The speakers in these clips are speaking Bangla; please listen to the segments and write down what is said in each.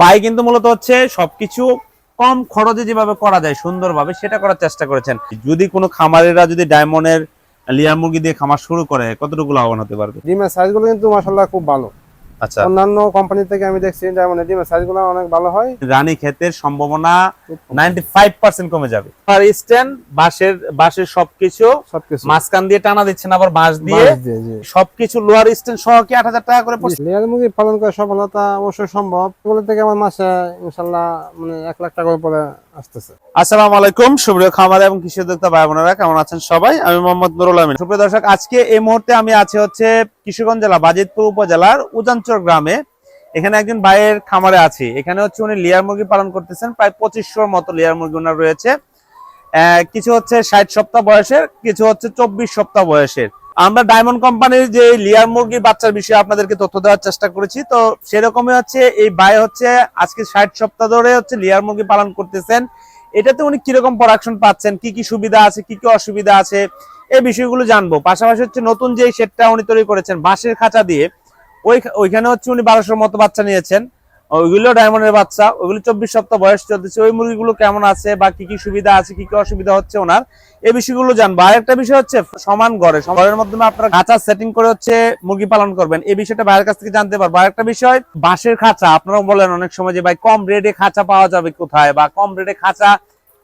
ভাই কিন্তু মূলত হচ্ছে সবকিছু কম খরচে যেভাবে করা যায় সুন্দরভাবে সেটা করার চেষ্টা করেছেন। যদি কোনো খামারেরা যদি ডায়মন্ডের, লিয়ার মুরগি দিয়ে খামার শুরু করে, কতটুকু লাভবান হতে পারবে? ডিমের সাইজগুলো কিন্তু মাসাল্লাহ খুব ভালো। আচ্ছা। অন্যান্য কোম্পানি থেকে আমি দেখছি ডিমের সাইজগুলো অনেক ভালো হয়। রানী ক্ষেতের সম্ভাবনা নাইনটি ফাইভ পার্সেন্ট কমে যাবে। আর স্ট্যান্ড বাঁশের বাঁশের সবকিছু সবকিছু। মাঝখান দিয়ে টানা দিচ্ছেন আবার বাঁশ দিয়ে। সবকিছু লোয়ার স্ট্যান্ড সহ কি আট হাজার টাকা করে পড়ছে? লেয়ার মুরগি পালন করা সফলতা অবশ্যই সম্ভব। এগুলো থেকে আমার মাসে ইনশাল্লাহ মানে এক লাখ টাকা আসতেছে আসসালামু আলাইকুম, সুপ্রিয় খামার এবং কৃষি উদ্যোক্তা ভাই বোনেরা, কেমন আছেন সবাই? আমি মোহাম্মদ নুরুল আমিন। সুপ্রিয় দর্শক, আজকে এই মুহূর্তে আমি আছি হচ্ছে কিশোরগঞ্জ জেলা, বাজিতপুর উপজেলার উজানচর গ্রামে। এখানে একজন ভাইয়ের খামারে আছি। এখানে হচ্ছে উনি লিয়ার মুরগি পালন করতেছেন, প্রায় পঁচিশশোর মতো লিয়ার মুরগি ওনার রয়েছে। কিছু হচ্ছে ষাট সপ্তাহ বয়সের, কিছু হচ্ছে চব্বিশ সপ্তাহ বয়সের। আমরা ডায়মন্ড কোম্পানির যে লিয়ার মুরগির বাচ্চার বিষয়ে আপনাদেরকে তথ্য দেওয়ার চেষ্টা করেছি। তো সেরকমই হচ্ছে, এই ভাই হচ্ছে আজকে ষাট সপ্তাহ ধরে হচ্ছে লিয়ার মুরগি পালন করতেছেন। এটাতে উনি কীরকম প্রোডাকশন পাচ্ছেন, কি কি সুবিধা আছে, কি কি অসুবিধা আছে, এই বিষয়গুলো জানব। পাশাপাশি হচ্ছে নতুন যে শেডটা উনি তৈরি করেছেন, বাঁশের খাঁচা দিয়ে, ওই ওইখানে হচ্ছে উনি বারোশোর মতো বাচ্চা নিয়েছেন। ওইগুলো ডায়মন্ডের বাচ্চা, ওইগুলো চব্বিশ সপ্তাহ বয়স চলতেছে। ওই মুরগিগুলো কেমন আছে বা কি কি সুবিধা আছে, কি কি অসুবিধা হচ্ছে ওনার? এই বিষয়গুলো জানব। আর একটা বিষয় হচ্ছে সমান ঘরে সমানের মাধ্যমে আপনারা খাঁচা সেটিং করে হচ্ছে মুরগি পালন করবেন। এই বিষয়টা ভাইয়ের কাছ থেকে জানতে পারব। আর একটা বিষয়, বাঁশের খাঁচা। আপনারা বলেন অনেক সময় যে, ভাই, কম রেটে খাঁচা পাওয়া যাবে কোথায়? বা, কম রেটে খাঁচা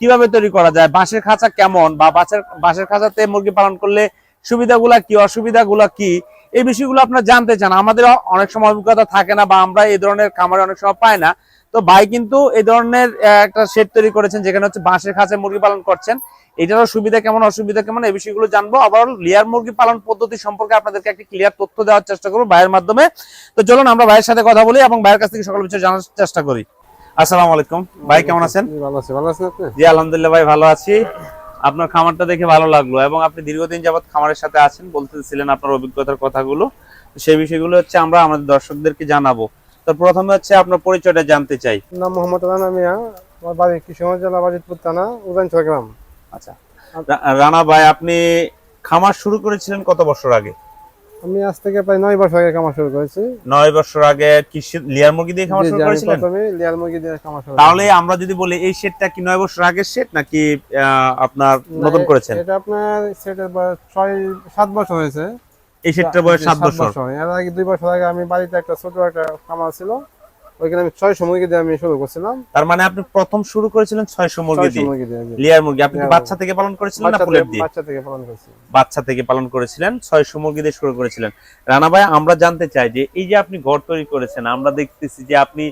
কীভাবে তৈরি করা যায়? বাঁশের খাঁচা কেমন? বা, বাঁশের বাঁশের খাঁচাতে মুরগি পালন করলে সুবিধাগুলা কি, অসুবিধাগুলা কি? এই বিষয়গুলো আপনারা জানতে চান। আমাদের অনেক সময় অভিজ্ঞতা থাকে না বা আমরা এই ধরনের খামারে অনেক সময় পাই না। তো ভাই কিন্তু এই ধরনের একটা শেড তৈরি করেছেন যেখানে হচ্ছে বাঁশের খাঁচে মুরগি পালন করছেন। এটারও সুবিধা কেমন অসুবিধা কেমন? এই বিষয়গুলো জানব। আবার লিয়ার মুরগি পালন পদ্ধতি সম্পর্কে আপনাদেরকে একটি ক্লিয়ার তথ্য দেওয়ার চেষ্টা করব ভাইয়ের মাধ্যমে। তো চলুন আমরা ভাইয়ের সাথে কথা বলি এবং ভাইয়ের কাছ থেকে সকল বিষয় জানার চেষ্টা করি। আসসালামু আলাইকুম। ভাই কেমন আছেন? ভালো আছে। ভালো আছেন আপনি? জি আলহামদুলিল্লাহ ভাই ভালো আছি। আপনার খামারটা দেখে ভালো লাগল এবং আপনি দীর্ঘদিন যাবত খামারের সাথে আছেন বলতেছিলেন আপনার অভিজ্ঞতার কথাগুলো। সেই বিষয়গুলো হচ্ছে আমরা আমাদের দর্শকদেরকে জানাব। তো প্রথমে হচ্ছে আপনার পরিচয়টা জানতে চাই। নাম মোহাম্মদ রানা মিয়া। আমার বাড়ি কিশোরগঞ্জ জেলা বাজিতপুর থানা উজানচর গ্রাম। আচ্ছা। রানা ভাই আপনি খামার শুরু করেছিলেন কত বছর আগে? আমি আজ থেকে প্রায় নয় বছর আগে খামার শুরু করেছি। নয় বছর আগে কি লিয়ার মুরগি দিয়ে খামার শুরু করেছিলেন? প্রথমে লিয়ার মুরগি দিয়ে খামার শুরু তাহলে আমরা যদি বলি এই শেডটা কি নয় বছর আগের শেড নাকি আপনার নতুন করেছেন? এটা আপনার সেটের বয়স ছয় সাত বছর হয়েছে। এই শেডটার বয়স সাত বছর। এর আগে দুই বছর আগে আমি বাড়িতে একটা ছোট একটা খামার ছিল। ওইখানে আমি ছয় মুরগি দিয়ে আমি শুরু করছিলাম। তার মানে আপনি প্রথম শুরু করেছিলেন ছয়শো মুরগি দিয়ে? মুরগি লিয়ার মুরগি। আপনি কি বাচ্চা থেকে পালন করেছিলেন না দিয়ে? বাচ্চা থেকে পালন করছি বাচ্চা থেকে পালন করেছিলেন ছয়শো মুরগি দিয়ে শুরু করেছিলেন। রানা ভাই আমরা জানতে চাই যে এই যে আপনি ঘর তৈরি করেছেন আমরা দেখতেছি যে আপনি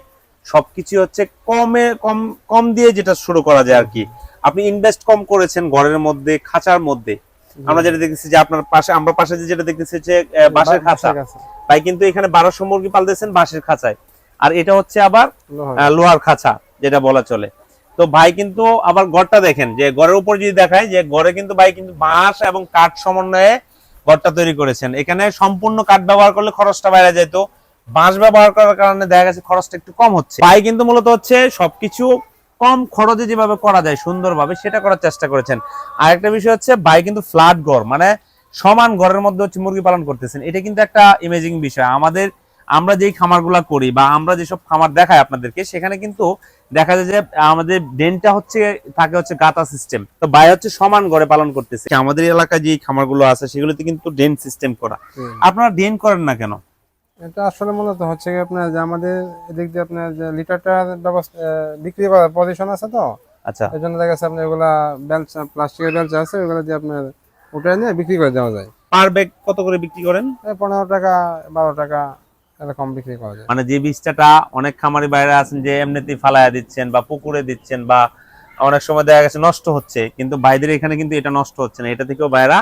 সবকিছু হচ্ছে কমে কম কম দিয়ে যেটা শুরু করা যায় আর কি। আপনি ইনভেস্ট কম করেছেন ঘরের মধ্যে খাঁচার মধ্যে। আমরা যেটা দেখতেছি যে আপনার পাশে আমরা পাশে যেটা দেখতেছি যে বাঁশের খাঁচা। ভাই কিন্তু এখানে বারোশো মুরগি পালতেছেন বাঁশের খাঁচায়। আর এটা হচ্ছে আবার লোহার। খাঁচা যেটা বলা চলে। তো ভাই কিন্তু আবার ঘরটা দেখেন যে ঘরের উপর যদি দেখায় যে ঘরে কিন্তু ভাই কিন্তু বাঁশ এবং কাঠ সমন্বয়ে ঘরটা তৈরি করেছেন। এখানে সম্পূর্ণ কাঠ ব্যবহার করলে খরচটা বাইরে যেত বাঁশ ব্যবহার করার কারণে দেখা গেছে খরচটা একটু কম হচ্ছে। ভাই কিন্তু মূলত হচ্ছে সবকিছু কম খরচে যেভাবে করা যায় সুন্দরভাবে সেটা করার চেষ্টা করেছেন। আরেকটা বিষয় হচ্ছে ভাই কিন্তু ফ্ল্যাট ঘর মানে সমান ঘরের মধ্যে হচ্ছে মুরগি পালন করতেছেন। এটা কিন্তু একটা ইমেজিং বিষয়। আমাদের আমরা যেই খামারগুলা করি বা আমরা যেসব খামার দেখাই আপনাদেরকে সেখানে কিন্তু দেখা যায় যে আমাদের ডেনটা হচ্ছে থাকে হচ্ছে গাতা সিস্টেম তো ভাই হচ্ছে সমান ঘরে পালন করতেছে। আমাদের এলাকায় যে খামারগুলো আছে সেগুলোতে কিন্তু ডেন সিস্টেম করা। আপনারা ডেন করেন না কেন? এটা আসলে মূলত হচ্ছে কি আপনার যে আমাদের এদিক দিয়ে আপনার যে লিটারটার ব্যবস্থা বিক্রি করার পজিশন আছে তো? আচ্ছা। এই জন্য দেখা যাচ্ছে আপনার এগুলা বেলচা প্লাস্টিকের বেলচা আছে ওগুলো দিয়ে আপনার উঠে নিয়ে বিক্রি করে দেওয়া যায়। পার ব্যাগ কত করে বিক্রি করেন? পনেরো টাকা বারো টাকা এরকম বিক্রি করা যায়। মানে যে বীজটা অনেক খামারি বাইরে আছেন যে এমনিতেই ফালায়া দিচ্ছেন বা পুকুরে দিচ্ছেন বা অনেক সময় দেখা গেছে নষ্ট হচ্ছে কিন্তু বাইদের এখানে কিন্তু এটা নষ্ট হচ্ছে না এটা থেকেও বাইরা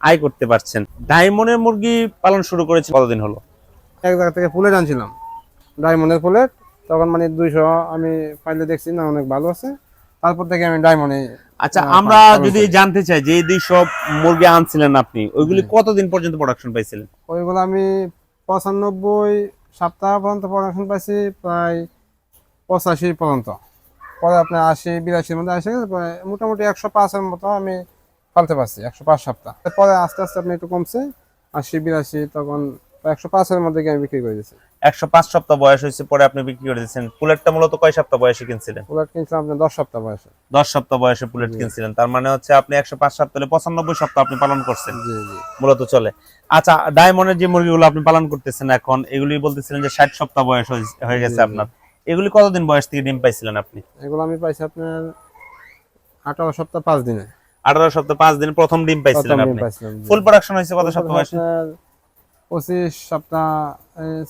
আয় করতে পারছেন। ডায়মন্ডের মুরগি পালন শুরু করেছে কতদিন হলো? এক জায়গা থেকে ফুলেট আনছিলাম ডায়মন্ডের ফুলেট তখন মানে দুইশো আমি পাইলে দেখছি না অনেক ভালো আছে। তারপর থেকে আমি ডায়মন্ডে আচ্ছা আমরা যদি জানতে চাই যে এই দুই সব মুরগি আনছিলেন আপনি ওইগুলি কতদিন পর্যন্ত প্রোডাকশন পাইছিলেন? ওইগুলো আমি পঁচানব্বই সপ্তাহ পর্যন্ত প্রোডাকশন পাইছি, প্রায় পঁচাশি পর্যন্ত। পরে আপনি আশি, বিরাশির মধ্যে আসে গেছে মোটামুটি একশো পাঁচের মতো আমি ফেলতে পারছি, একশো পাঁচ সপ্তাহ। পরে আস্তে আস্তে আপনি একটু কমছে, আশি, বিরাশি, তখন একশো পাঁচের মধ্যে গিয়ে আমি বিক্রি করে দিচ্ছি একশো পাঁচ সপ্তাহ বয়স হয়েছে পরে আপনি বিক্রি করে দিচ্ছেন পুলেটটা মূলত কয় সপ্তাহ বয়সে কিনছিলেন? পুলার কিনছিলাম দশ সপ্তাহ বয়সে। দশ সপ্তাহ বয়সে পুলেট কিনছিলেন। তার মানে হচ্ছে আপনি একশো পাঁচ সপ্তাহ পঁচানব্বই সপ্তাহ আপনি পালন করছেন। মূলত চলে। আচ্ছা ডায়মন্ডের যে মুরগিগুলো আপনি পালন করতেছেন এখন এগুলি বলতেছিলেন যে ষাট সপ্তাহ বয়স হয়ে- গেছে। আপনার। এগুলি কতদিন বয়স থেকে ডিম পাইছিলেন আপনি? এগুলো আমি পাইছি আপনার আঠারো সপ্তাহ পাঁচ দিনে। আঠারো সপ্তাহ পাঁচ দিন প্রথম ডিম পাইছিলেন আপনি। ফুল প্রোডাকশন হয়েছে কত সপ্তাহ বয়সে? পঁচিশ সপ্তাহ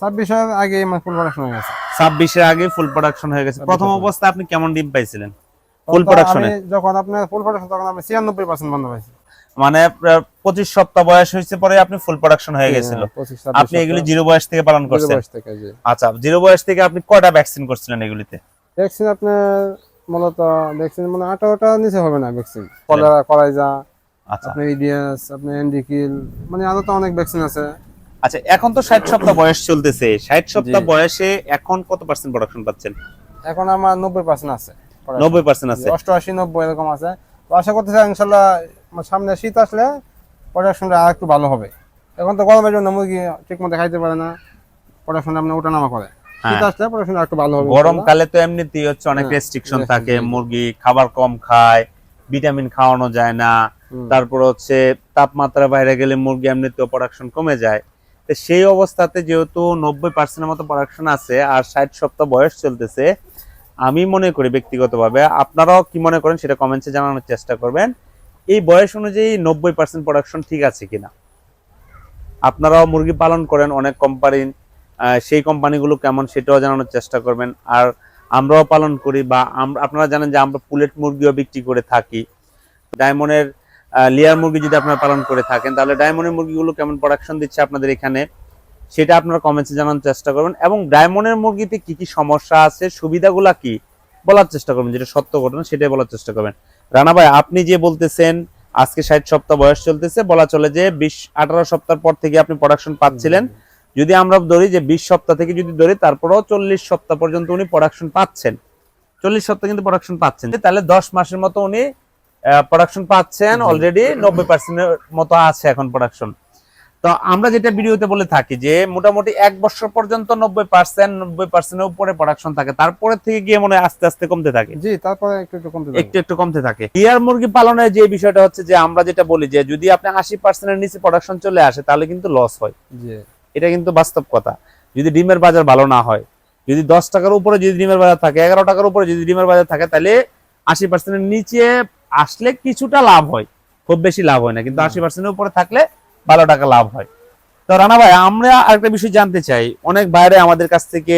ছাব্বিশের আগে ফুল প্রোডাকশন হয়ে গেছে। ছাব্বিশের আগে ফুল প্রোডাকশন হয়ে গেছে। প্রথম অবস্থায় আপনি কেমন ডিম পাইছিলেন? ফুল প্রোডাকশনে যখন আপনার ফুল প্রোডাকশন তখন আমি ছিয়ানব্বই পার্সেন্ট বন্ধ পাইছি। মানে পঁচিশ সপ্তাহ বয়স হয়েছে পরে আপনি ফুল প্রোডাকশন হয়ে গেছিল। হ্যাঁ, আপনি এগুলি জিরো বয়স থেকে পালন করছেন? আচ্ছা জিরো বয়স থেকে আপনি কয়টা ভ্যাকসিন করছিলেন এগুলিতে? ভ্যাকসিন আপনার মূলত ভ্যাকসিন মানে আঠারোটা নিচে হবে না ভ্যাকসিন কলেরা কলাইজা আচ্ছা। আপনার ইডিয়াস আপনার এন্ডিকিল মানে আরও তো অনেক ভ্যাকসিন আছে। আচ্ছা এখন তো ষাট সপ্তাহ বয়স চলতেছে। ষাট সপ্তাহ বয়সে এখন কত পার্সেন্ট প্রোডাকশন পাচ্ছেন? এখন আমার নব্বই পার্সেন্ট আছে। নব্বই পার্সেন্ট আছে। অষ্টআশি নব্বই এরকম আছে। তো আশা করতেছি ইনশাল্লাহ সামনে শীত আসলে প্রোডাকশনটা আর একটু ভালো হবে। এখন তো গরমের জন্য মুরগি ঠিক মতো খাইতে পারে না। প্রোডাকশন আপনার ওঠানামা করে। শীত হ্যাঁ। আসলে প্রোডাকশন একটু ভালো হবে গরমকালে তো এমনিতেই হচ্ছে অনেক হ্যাঁ, রেস্ট্রিকশন থাকে। মুরগি খাবার কম খায় ভিটামিন খাওয়ানো যায় না। তারপর হচ্ছে তাপমাত্রা বাইরে গেলে মুরগি এমনিতেও প্রোডাকশন কমে যায়। তো সেই অবস্থাতে যেহেতু নব্বই পার্সেন্টের মতো প্রোডাকশন আছে আর ষাট সপ্তাহ বয়স চলতেছে, আমি মনে করি ব্যক্তিগতভাবে, আপনারাও কি মনে করেন সেটা কমেন্টসে জানানোর চেষ্টা করবেন, এই বয়স অনুযায়ী নব্বই পার্সেন্ট প্রোডাকশন ঠিক আছে কিনা? আপনারাও মুরগি পালন করেন অনেক কোম্পানি সেই কোম্পানিগুলো কেমন সেটাও জানানোর চেষ্টা করবেন, আর আমরাও পালন করি বা আপনারা জানেন যে আমরা পুলেট মুরগিও বিক্রি করে থাকি। ডায়মন্ডের লেয়ার মুরগি যদি আপনারা পালন করে থাকেন, তাহলে ডায়মন্ডের মুরগিগুলো কেমন প্রোডাকশন দিচ্ছে আপনাদের এখানে, সেটা আপনারা কমেন্টসে জানানোর চেষ্টা করবেন। এবং ডায়মন্ডের মুরগিতে কি কি সমস্যা আছে, সুবিধাগুলা কি, বলার চেষ্টা করবেন, যেটা সত্য ঘটনা সেটাই বলার চেষ্টা করবেন। রানা ভাই, আপনি যে বলতেছেন, আজকে ষাট সপ্তাহ বয়স চলতেছে, বলা চলে যে বিশ, আঠারো সপ্তাহ পর থেকে আপনি প্রোডাকশন পাচ্ছিলেন। যদি আমরা ধরি যে বিশ সপ্তাহ থেকে যদি ধরি, তারপরেও চল্লিশ সপ্তাহ পর্যন্ত উনি প্রোডাকশন পাচ্ছেন। চল্লিশ সপ্তাহ কিন্তু প্রোডাকশন পাচ্ছেন। তাহলে দশ মাসের মতো উনি প্রোডাকশন পাচ্ছেন অলরেডি নব্বই পার্সেন্টের মতো আছে এখন প্রোডাকশন তো আমরা যেটা ভিডিওতে বলে থাকি যে মোটামুটি এক বছর পর্যন্ত নব্বই পার্সেন্ট নব্বই পার্সেন্টের উপরে প্রোডাকশন থাকে। তারপরে থেকে গিয়ে মনে আস্তে আস্তে কমতে থাকে। জি তারপরে একটু একটু কমতে একটু একটু কমতে থাকে। টিয়ার মুরগি পালনের যে বিষয়টা হচ্ছে যে আমরা যেটা বলি যে যদি আপনি আশি পার্সেন্টের নিচে প্রোডাকশন চলে আসে তাহলে কিন্তু লস হয়। এটা কিন্তু বাস্তব কথা। যদি ডিমের বাজার ভালো না হয় যদি দশ টাকার উপরে যদি ডিমের বাজার থাকে এগারো টাকার উপরে যদি ডিমের বাজার থাকে তাহলে আশি পার্সেন্টের নিচে আসলে কিছুটা লাভ হয় খুব বেশি লাভ হয় না কিন্তু আশি পার্সেন্টের উপরে থাকলে ভালো টাকা লাভ হয়। তো রানা ভাই আমরা আরেকটা বিষয় জানতে চাই। অনেক বাইরে আমাদের কাছ থেকে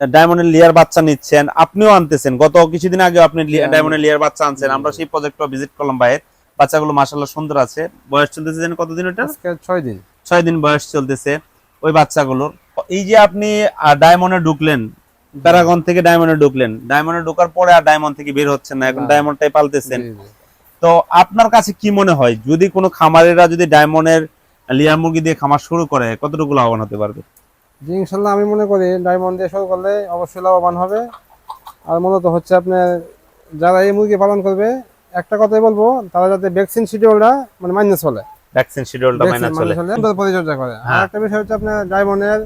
ডায়মন্ডের লিয়ার বাচ্চা নিচ্ছেন আপনিও আনতেছেন। গত কিছুদিন আগে আপনি হ্যাঁ, ডায়মন্ডের লিয়ার বাচ্চা আনছেন। আমরা সেই প্রজেক্টটা ভিজিট করলাম ভাইয়ের। বাচ্চাগুলো মাসাল্লাহ সুন্দর আছে। বয়স চলতেছে জানেন কতদিন ওটা ছয় দিন। ছয় দিন বয়স চলতেছে ওই বাচ্চাগুলোর এই যে আপনি ডায়মন্ডে ঢুকলেন প্যারাগন থেকে ডায়মন্ডে ঢুকলেন। ডায়মন্ডে ঢোকার পরে আর ডায়মন্ড থেকে বের হচ্ছেন না এখন ডায়মন্ডটাই পালতেছেন। জি, জি। তো আপনার কাছে কি মনে হয় যদি কোনো খামারেরা যদি ডায়মন্ডের লিয়ার মুরগি দিয়ে খামার শুরু করে কতটুকু লাভবান হতে পারবে? জি ইনশাল্লাহ আমি মনে করি ডায়মন্ড দিয়ে শুরু করলে অবশ্যই লাভবান হবে। আর মূলত হচ্ছে আপনার যারা এই মুরগি পালন করবে একটা কথাই বলব তারা যাতে ভ্যাকসিন শিডিউলটা মানে মাইনাস চলে। ভ্যাকসিন শিডিউলটা মাইনা চলে। পরিচর্যা করে। আর হ্যাঁ। একটা বিষয় হচ্ছে আপনার ডায়মন্ডের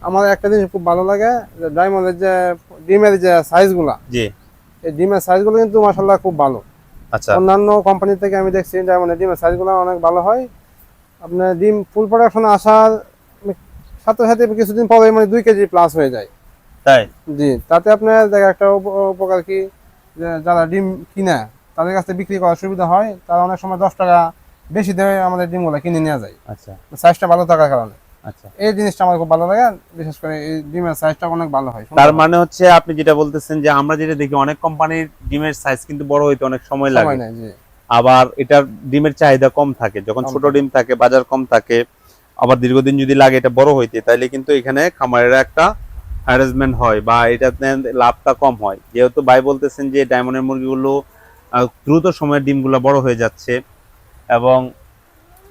আমার একটা জিনিস খুব ভালো লাগে যে ডায়মন্ডের যে ডিমের যে সাইজগুলা জি। এই ডিমের সাইজগুলো কিন্তু মাসাল্লাহ খুব ভালো। আচ্ছা। অন্যান্য কোম্পানি থেকে আমি দেখছি ডায়মন্ডের ডিমের সাইজগুলো অনেক ভালো হয়। আপনার ডিম ফুল প্রোডাকশন আসার সাথে সাথে কিছুদিন পরে মানে দুই কেজি প্লাস হয়ে যায়। তাই? জি তাতে আপনার দেখা একটা উপ- উপকার কি? যে যারা ডিম কিনে তাদের কাছে বিক্রি করার সুবিধা হয় তারা অনেক সময় দশ টাকা বেশি দেবে আমাদের ডিমগুলো কিনে নেওয়া যায়। আচ্ছা। সাইজটা ভালো থাকার কারণে। আচ্ছা। এই জিনিসটা আমার খুব ভালো লাগে বিশেষ করে এই ডিমের সাইজটা অনেক ভালো হয়। তার মানে হচ্ছে আপনি যেটা বলতেছেন যে আমরা যেটা দেখি অনেক কোম্পানির ডিমের সাইজ কিন্তু বড় হইতে অনেক সময় লাগে। সময় আবার এটার ডিমের চাহিদা কম থাকে যখন ছোট ডিম থাকে বাজার কম থাকে আবার দীর্ঘদিন যদি লাগে এটা বড় হইতে তাইলে কিন্তু এখানে খামারের একটা হ্যারাসমেন্ট হয় বা এটাতে লাভটা কম হয়। যেহেতু ভাই বলতেছেন যে ডায়মন্ডের মুরগিগুলো দ্রুত সময়ের ডিমগুলো বড় হয়ে যাচ্ছে এবং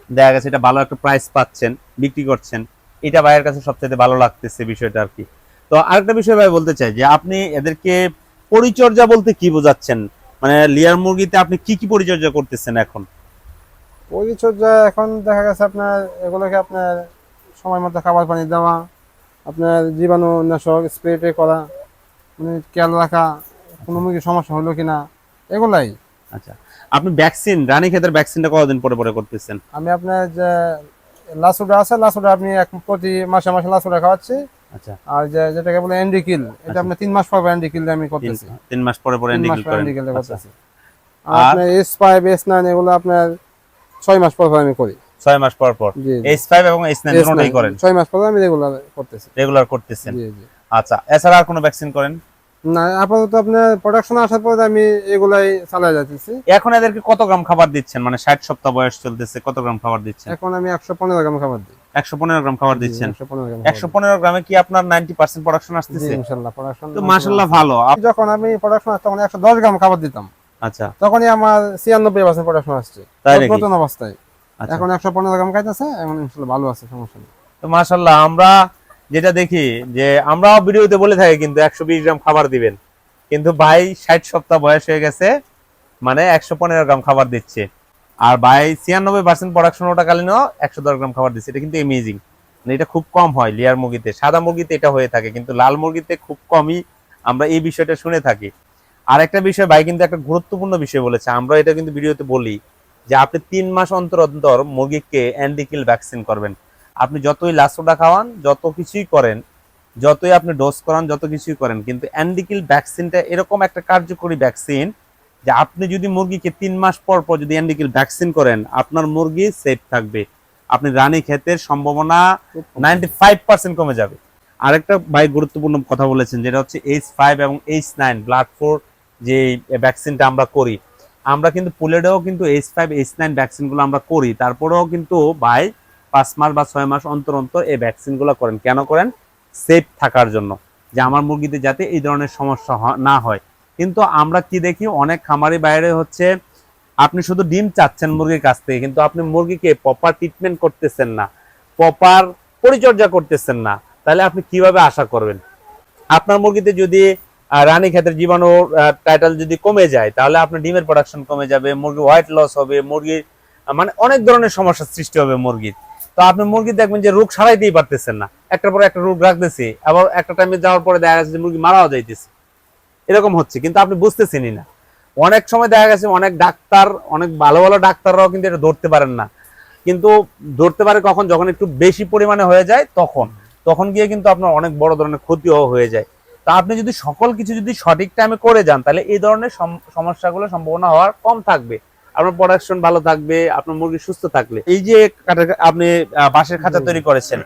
দেখা গেছে এটা ভালো একটা প্রাইস পাচ্ছেন বিক্রি করছেন এটা ভাইয়ের কাছে সবচেয়ে ভালো লাগতেছে বিষয়টা আর কি তো আরেকটা বিষয় ভাই বলতে চাই যে আপনি এদেরকে পরিচর্যা বলতে কি বোঝাচ্ছেন? মানে লিয়ার মুরগিতে আপনি কি কি পরিচর্যা করতেছেন এখন? পরিচর্যা এখন দেখা গেছে আপনার এগুলোকে আপনার সময় মতো খাবার পানি দেওয়া আপনার জীবাণু নাশক স্প্রে করা মানে খেয়াল রাখা কোনো মুরগির সমস্যা হলো কিনা এগুলাই। আচ্ছা। আপনি ভ্যাকসিন রানী ক্ষেতের ভ্যাকসিনটা কতদিন পরে পরে করতেছেন? আমি আপনার যে লাসুডা আছে লাসুডা আপনি এক প্রতি মাসে মাসে লাসুডা খাওয়াচ্ছি। আচ্ছা। আর যেটাকে বলে এন্ডিকিল এটা আপনি তিন মাস পর এন্ডিকিল আমি করতেছি। তিন মাস পরে পরে এন্ডিকেল করেন। এন্ডিকিল আচ্ছা, করতেছি। আর আপনার এস ফাইভ এস নাইন এগুলো আপনার ছয় মাস পর পর আমি করি। ছয় মাস পর পর। ফাইভ এবং নাইন দুটোই করেন? ছয় মাস পর আমি রেগুলার করতেছি। রেগুলার করতেছেন। জি জি। আচ্ছা এছাড়া আর কোনো ভ্যাকসিন করেন? না আপাতত আপনার প্রোডাকশন আসার পর আমি এগুলাই চালাই যাচ্ছি। এখন এদেরকে কত গ্রাম খাবার দিচ্ছেন? মানে ষাট সপ্তাহ বয়স চলতেছে কত গ্রাম খাবার দিচ্ছেন? এখন আমি একশো পনেরো গ্রাম খাবার দিই। একশো পনেরো গ্রাম খাবার দিচ্ছেন? একশো পনেরো গ্রাম কি আপনার নাইনটি পার্সেন্ট প্রোডাকশন আসতেছে? ইনশাল্লাহ প্রোডাকশন তো মাসাল্লাহ ভালো। যখন আমি প্রোডাকশন আসতাম তখন একশো দশ গ্রাম খাবার দিতাম। আচ্ছা। তখনই আমার ছিয়ানব্বই পার্সেন্ট প্রোডাকশন আসছে। নতুন অবস্থায়। আচ্ছা। এখন একশো পনেরো গ্রাম খাইতেছে এখন ইনশাল্লাহ ভালো আছে সমস্যা নেই। তো মাসাল্লাহ আমরা যেটা দেখি যে আমরাও ভিডিওতে বলে থাকি কিন্তু একশো বিশ গ্রাম খাবার দিবেন। কিন্তু ভাই ষাট সপ্তাহ বয়স হয়ে গেছে মানে একশো পনেরো গ্রাম খাবার দিচ্ছে। আর ভাই ছিয়ানব্বই পার্সেন্ট প্রোডাকশন ওটাকালীনও একশো দশ গ্রাম খাবার দিচ্ছে। এটা কিন্তু এমেজিং মানে এটা খুব কম হয় লেয়ার মুরগিতে। সাদা মুরগিতে এটা হয়ে থাকে, কিন্তু লাল মুরগিতে খুব কমই আমরা এই বিষয়টা শুনে থাকি। আর একটা বিষয় ভাই কিন্তু একটা গুরুত্বপূর্ণ বিষয় বলেছে। আমরা এটা কিন্তু ভিডিওতে বলি যে আপনি তিন মাস অন্তর অন্তর মুরগিকে অ্যান্ডিকিল ভ্যাকসিন করবেন। আপনি যতই লাসোডা খাওয়ান, যত কিছুই করেন, যতই আপনি ডোজ করান, যত কিছুই করেন, কিন্তু অ্যান্ডিকিল ভ্যাকসিনটা এরকম একটা কার্যকরী ভ্যাকসিন যে আপনি যদি মুরগিকে তিন মাস পর পর যদি অ্যান্ডিকিল ভ্যাকসিন করেন, আপনার মুরগি সেফ থাকবে। আপনি রানী ক্ষেতের সম্ভাবনা নাইনটি ফাইভ পার্সেন্ট কমে যাবে। আরেকটা ভাই গুরুত্বপূর্ণ কথা বলেছেন, যেটা হচ্ছে এইচ ফাইভ এবং এইচ নাইন ব্লাড ফোর যে ভ্যাকসিনটা আমরা করি। আমরা কিন্তু পুলেডেও কিন্তু এইচ ফাইভ এইচ নাইন ভ্যাকসিনগুলো আমরা করি। তারপরেও কিন্তু ভাই পাঁচ মাস বা ছয় মাস অন্তর অন্তর এই ভ্যাকসিনগুলো করেন। কেন করেন? সেফ থাকার জন্য। যে আমার মুরগিতে যাতে এই ধরনের সমস্যা না হয়। কিন্তু আমরা কি দেখি? অনেক খামারি বাইরে হচ্ছে, আপনি শুধু ডিম চাচ্ছেন মুরগির কাছ থেকে, কিন্তু আপনি মুরগিকে প্রপার ট্রিটমেন্ট করতেছেন না প্রপার পরিচর্যা করতেছেন না, তাহলে আপনি কীভাবে আশা করবেন? আপনার মুরগিতে যদি রানী ক্ষেতের জীবাণু টাইটাল যদি কমে যায়, তাহলে আপনার ডিমের প্রোডাকশন কমে যাবে মুরগি হোয়াইট লস হবে, মুরগির মানে অনেক ধরনের সমস্যার সৃষ্টি হবে মুরগির। তো আপনি মুরগি দেখবেন যে রোগ সারাইতেই পারতেছেন না। একটার পর একটা রোগ রাখতেছে, আবার একটা টাইমে যাওয়ার পরে দেখা যাচ্ছে যে মুরগি মারাও যাইতেছে। এরকম হচ্ছে, কিন্তু আপনি বুঝতেছেনই না। অনেক সময় দেখা গেছে অনেক ডাক্তার, অনেক ভালো ভালো ডাক্তাররাও কিন্তু এটা ধরতে পারেন না। কিন্তু ধরতে পারে কখন? যখন একটু বেশি পরিমাণে হয়ে যায়, তখন। তখন গিয়ে কিন্তু আপনার অনেক বড় ধরনের ক্ষতিও হয়ে যায়। তা আপনি যদি সকল কিছু যদি সঠিক টাইমে করে যান, তাহলে এই ধরনের সম- সমস্যাগুলো সম্ভাবনা হওয়ার কম থাকবে। আপনার প্রোডাকশন ভালো থাকবে আপনার মুরগি সুস্থ থাকলে এই যে আপনি বাঁশের খাঁচা তৈরি করেছেন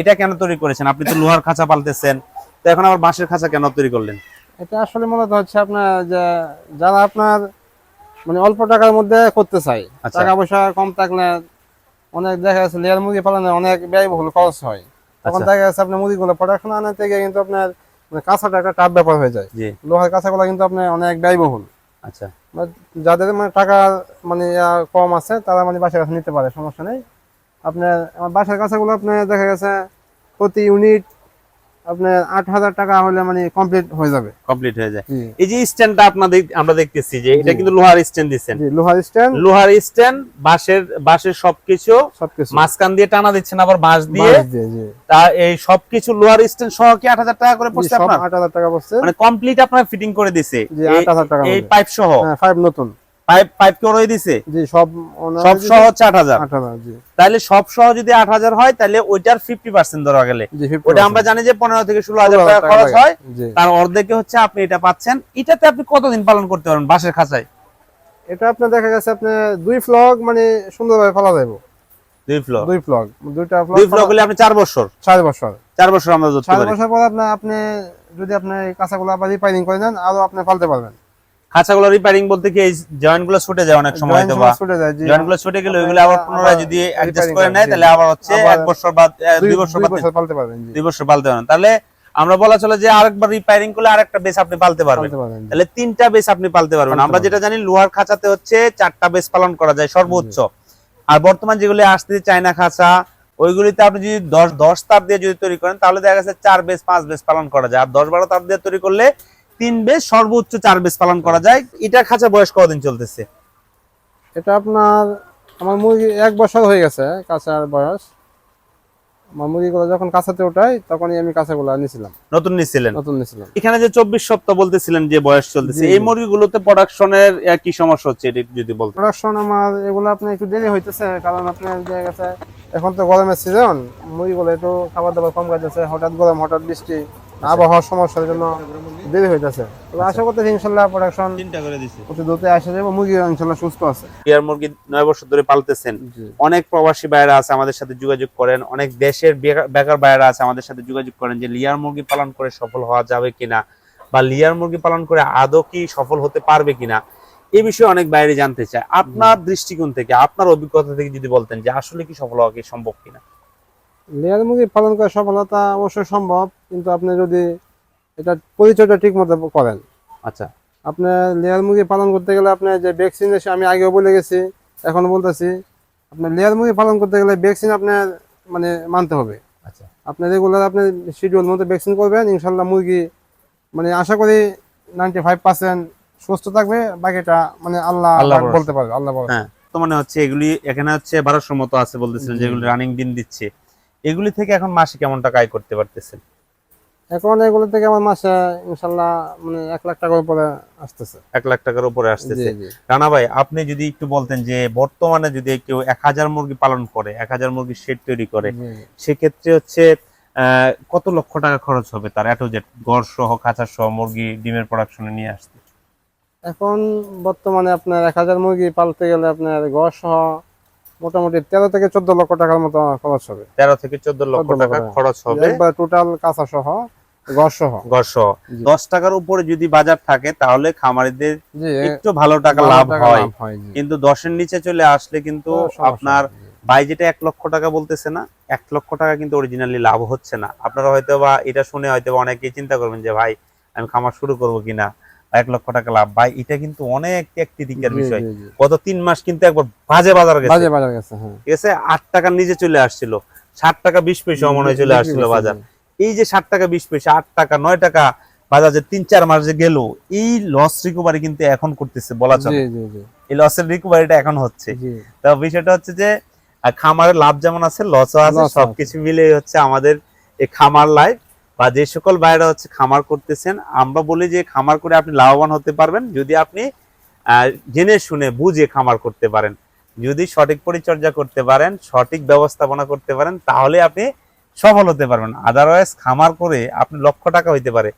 এটা কেন তৈরি করেছেন? আপনি তো লোহার খাঁচা পালতেছেন তো এখন আবার বাঁশের খাঁচা কেন তৈরি করলেন? এটা আসলে মূলত হচ্ছে আপনার যারা আপনার মানে অল্প টাকার মধ্যে করতে চায় আচ্ছা। টাকা পয়সা কম থাকলে অনেক দেখা যাচ্ছে লেয়ার মুরগি পালনে অনেক ব্যয়বহুল খরচ হয়। তখন আচ্ছা। দেখা যাচ্ছে আপনার মুরগিগুলো প্রোডাকশন আনাতে গিয়ে কিন্তু আপনার মানে কাঁচাটা একটা টাফ ব্যাপার হয়ে যায়। লোহার কাঁচাগুলো কিন্তু আপনার অনেক ব্যয়বহুল। আচ্ছা। যাদের মানে টাকা মানে কম আছে, তারা মানে বাসার কাছে নিতে পারে, সমস্যা নেই। আপনার, আমার বাসার কাছাগুলো আপনার দেখা গেছে প্রতি ইউনিট আপনার আট হাজার টাকা হলে মানে কমপ্লিট হয়ে যাবে। কমপ্লিট হয়ে যায়। এই যে স্ট্যান্ডটা আপনাদের আমরা দেখতেছি যে এটা কিন্তু লোহার স্ট্যান্ড দিচ্ছেন। লোহার স্ট্যান্ড লোহার স্ট্যান্ড বাঁশের বাঁশের সবকিছু সবকিছু। মাঝখান দিয়ে টানা দিচ্ছেন আবার বাঁশ দিয়ে। তা এই সবকিছু লোহার স্ট্যান্ড সহ কি আট হাজার টাকা করে পড়ছে আপনার? আট হাজার টাকা পড়ছে। মানে কমপ্লিট আপনার ফিটিং করে দিছে। এই- পাইপ সহ? হ্যাঁ ফাইভ নতুন। পাইপ পাইপ কে দিছে? জি সব সব সহ হচ্ছে আট হাজার। জি। তাহলে সব সহ যদি আট হাজার হয় তাহলে ওইটার ফিফটি পার্সেন্ট ধরা গেলে। ওটা আমরা জানি যে পনেরো থেকে ষোলো হাজার টাকা খরচ হয়। তার অর্ধেকে হচ্ছে আপনি এটা পাচ্ছেন। এটাতে আপনি কতদিন পালন করতে পারবেন বাঁশের খাঁচায়? এটা আপনার দেখা গেছে আপনি দুই ফ্লগ মানে সুন্দরভাবে ফেলা যাবে দুই ফ্লগ দুইটা ফ্লগ দুই ফ্লোর হলে আপনি বছর। বছর। আমরা ধরতে বছর পর আপনি যদি আপনি কাঁচাগুলো আবার করে নেন আরও আপনি ফালতে পারবেন। খাঁচাগুলো রিপেয়ারিং বলতে কি এই জয়েন্টগুলো ছুটে যায় অনেক সময় তো বা। ছুটে যায় জি। জয়েন্টগুলো ছুটে গেলে ওইগুলো আবার পুনরায় যদি অ্যাডজাস্ট করে নেয় তাহলে আবার হচ্ছে এক বছর বা দুই বছর পালতে পারবেন দুই বছর পালতে পারেন তাহলে আমরা বলা চলে যে আরেকবার রিপেয়ারিং করলে আরেকটা বেস আপনি পালতে পারবেন। পারবেন। তাহলে তিনটা বেস আপনি পালতে পারবেন। আমরা যেটা জানি লোহার খাঁচাতে হচ্ছে চারটা বেস পালন করা যায় সর্বোচ্চ। আর বর্তমান যেগুলি আসছে চায়না খাঁচা ওইগুলিতে আপনি যদি দশ দশ তার দিয়ে যদি তৈরি করেন তাহলে দেখা গেছে চার বেস পাঁচ বেস পালন করা যায়। আর দশ বারো তার দিয়ে তৈরি করলে তিন বেশ সর্বোচ্চ চার বেশ পালন করা যায়। এটা খাঁচা বয়স কতদিন চলতেছে? এটা আপনার আমার মুরগি এক বছর হয়ে গেছে কাঁচার বয়স। আমার মুরগিগুলো যখন কাছাতে ওঠাই তখনই আমি কাছাগুলো নিয়েছিলাম। নতুন নিছিলেন নতুন নিয়েছিলাম। এখানে যে চব্বিশ সপ্তাহ বলতেছিলেন যে বয়স চলতেছে এই মুরগিগুলোতে প্রোডাকশনের কি সমস্যা হচ্ছে এটা যদি বলতেন? প্রোডাকশন আমার এগুলো আপনার একটু দেরি হইতেছে কারণ আপনার দেখা গেছে এখন তো গরমের সিজন মুরগিগুলো একটু খাবার দাবার কম খাইতেছে হঠাৎ গরম হঠাৎ বৃষ্টি। আবহাওয়ার সমস্যার জন্য দেরি হইতেছে। আশা করতেছি ইনশাল্লাহ প্রোডাকশন চিন্তা করে দিছি। অতি দ্রুত আসে যাবে মুরগি ইনশাল্লাহ সুস্থ আছে। টিয়ার মুরগি নয় বছর ধরে পালতেছেন। অনেক প্রবাসী ভাইয়েরা আছে আমাদের সাথে যোগাযোগ করেন। অনেক দেশের বেকার- ভাইয়েরা আছে আমাদের সাথে যোগাযোগ করেন যে লিয়ার মুরগি পালন করে সফল হওয়া যাবে কিনা বা লিয়ার মুরগি পালন করে আদৌ কি সফল হতে পারবে কিনা এই বিষয়ে অনেক বাইরে জানতে চায়। আপনার দৃষ্টিকোণ থেকে আপনার অভিজ্ঞতা থেকে যদি বলতেন যে আসলে কি সফল হওয়া কি সম্ভব কিনা। লেয়ার মুরগি পালন করা সফলতা অবশ্যই সম্ভব কিন্তু আপনি যদি এটা পরিচর্যা ঠিক মতো করেন। আচ্ছা। আপনার লেয়ার মুরগি পালন করতে গেলে আপনার যে ভ্যাকসিনেশন আমি আগেও বলে গেছি এখন বলতেছি আপনার লেয়ার মুরগি পালন করতে গেলে ভ্যাকসিন আপনার মানে মানতে হবে। আচ্ছা। আপনি রেগুলার আপনি শিডিউল মতো ভ্যাকসিন করবেন ইনশাল্লাহ মুরগি মানে আশা করি নাইনটি ফাইভ পার্সেন্ট সুস্থ থাকবে বাকিটা মানে আল্লাহ আল্লাহ বলতে পারবে আল্লাহ হ্যাঁ তো মানে হচ্ছে এগুলি এখানে হচ্ছে বারোশো মতো আছে বলতেছিলেন যেগুলি রানিং দিন দিচ্ছে। এগুলি থেকে এখন মাসে কেমন টাকা আয় করতে পারতেছেন? এখন এগুলো থেকে আমার মাসে ইনশাল্লাহ মানে এক লাখ টাকার উপরে আসতেছে। এক লাখ টাকার উপরে আসতেছে। রানা ভাই আপনি যদি একটু বলতেন যে বর্তমানে যদি কেউ এক হাজার মুরগি পালন করে এক হাজার মুরগির শেড তৈরি করে সেক্ষেত্রে হচ্ছে কত লক্ষ টাকা খরচ হবে তার এত জেট গড় সহ খাঁচা সহ মুরগি ডিমের প্রোডাকশনে নিয়ে আসতে। এখন বর্তমানে আপনার এক হাজার মুরগি পালতে গেলে আপনার গড় সহ মোটামুটি তেরো থেকে চোদ্দ লক্ষ টাকার মতো খরচ হবে। তেরো থেকে চোদ্দ লক্ষ টাকা। খরচ হবে। একবার টোটাল কাঁচা সহ গড় সহ। গড় সহ। জি। দশ টাকার উপরে যদি বাজার থাকে তাহলে খামারিদের একটু ভালো টাকা লাভ হয়। লাভ জি। কিন্তু দশের নিচে চলে আসলে কিন্তু আপনার ভাই যেটা এক লক্ষ টাকা বলতেছে না এক লক্ষ টাকা কিন্তু অরিজিনালি লাভ হচ্ছে না। আপনারা হয়তো বা এটা শুনে হয়তো বা অনেকেই চিন্তা করবেন যে ভাই আমি খামার শুরু করব কিনা? এক লক্ষ টাকা লাভ। ভাই এটা কিন্তু অনেক একটি দিকের বিষয়। গত তিন মাস কিন্তু একবার বাজে বাজার গেছে। বাজে বাজার গেছে হ্যাঁ। ঠিক আছে? আট টাকার নিচে চলে আসছিল। ষাট টাকা বিশ পয়সা মনে হয় চলে আসছিল বাজার। এই যে ষাট টাকা বিশ পয়সা আট টাকা নয় টাকা বাজার যে তিন চার মাস যে গেল এই লস রিকভারি কিন্তু এখন করতেছে বলা চলে। এই লসের রিকভারিটা এখন হচ্ছে। তো বিষয়টা হচ্ছে যে খামারের লাভ যেমন আছে লসও আছে সবকিছু মিলে হচ্ছে আমাদের এই খামার লাইফ বা যে সকল ভাইরা হচ্ছে খামার করতেছেন আমরা বলি যে খামার করে আপনি লাভবান হতে পারবেন যদি আপনি জেনে শুনে বুঝে খামার করতে পারেন। যদি সঠিক পরিচর্যা করতে পারেন সঠিক ব্যবস্থাপনা করতে পারেন তাহলে আপনি সফল হতে পারবেন। আদারওয়াইজ খামার করে আপনি লক্ষ টাকা হইতে পারে।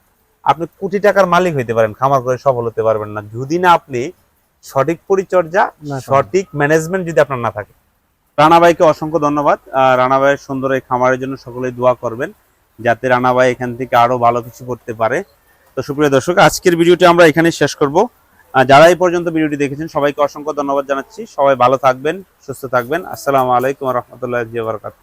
আপনি কোটি টাকার মালিক হইতে পারেন খামার করে সফল হতে পারবেন না। যদি না আপনি সঠিক পরিচর্যা না সঠিক ম্যানেজমেন্ট যদি আপনার না থাকে। রানা ভাইকে অসংখ্য ধন্যবাদ। আহ, রানা ভাইয়ের সুন্দর এই খামারের জন্য সকলেই দোয়া করবেন। যাতে রানা ভাই এখান থেকে আরও ভালো কিছু করতে পারে। তো সুপ্রিয় দর্শক, আজকের ভিডিওটি আমরা এখানে শেষ করব। যারা এই পর্যন্ত ভিডিওটি দেখেছেন, সবাইকে অসংখ্য ধন্যবাদ জানাচ্ছি। সবাই ভালো থাকবেন, সুস্থ থাকবেন। আসসালামু আলাইকুম রহমতুল্লাহ বারকাত